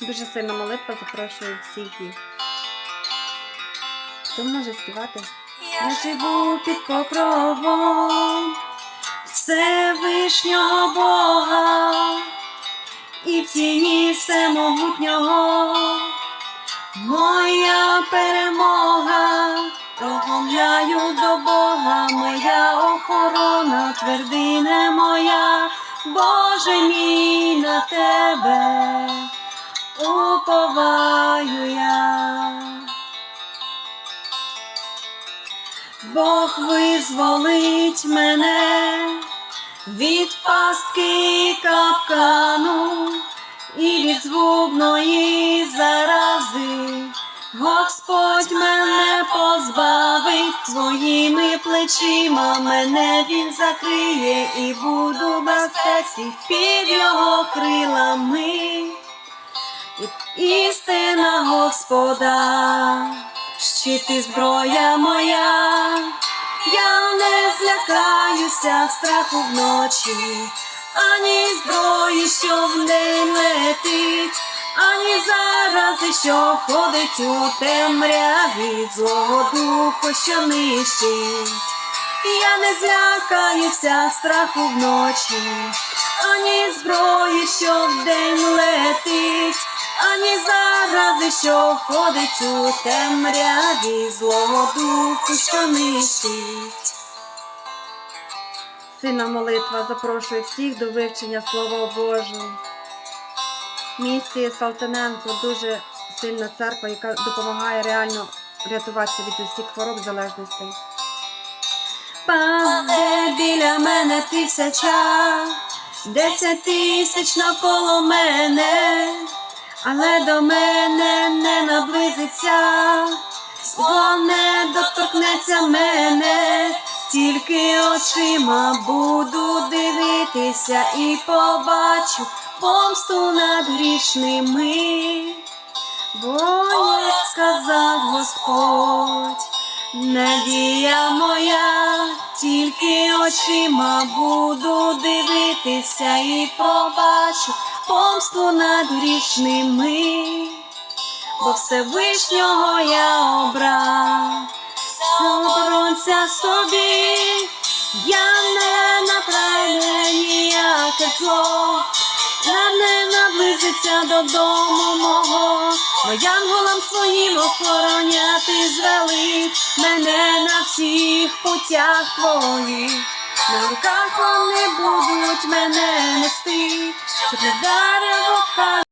Дуже сильна молитва запрошую всіх їх. Хто може співати? Я живу під покровом Всевишнього Бога і в тіні всемогутнього моя перемога, прогомляю до Бога, моя охорона, твердине моя, Боже мій на тебе уповаю я. Бог визволить мене від пастки капкану і від згубної зарази. Господь мене позбавить своїми плечима, мене він закриє і буду безпеці під його крилами. Істина Господа, щит і зброя моя, я не злякаюся страху вночі, ані зброї, що вдень летить, ані зарази, що ходить у темряві, злого духу, що нищить. Я не злякаюся страху вночі, ані зброї, що вдень летить, ані зарази, що ходить у темряві, злого духу, що нищить. Сильна молитва запрошує всіх до вивчення Слова Божого. Місія Салтаненко дуже сильна церква, яка допомагає реально рятуватися від усіх хвороб залежностей. Паде біля мене тисяча, десять тисяч навколо мене, але до мене не наблизиться, зло не доторкнеться мене, тільки очима буду дивитися і побачу помсту над грішними. Бо я сказав Господь, надія моя, тільки очима буду дивитися і побачу помсту над грішними, бо Всевишнього я обрав, оборонця собі, я не направлю ніяке зло. Та не наблизиться додому мого, бо янголам своїм охороняти звели мене на всіх путях твоїх. На руках вони будуть мене нести, щоб не вдарив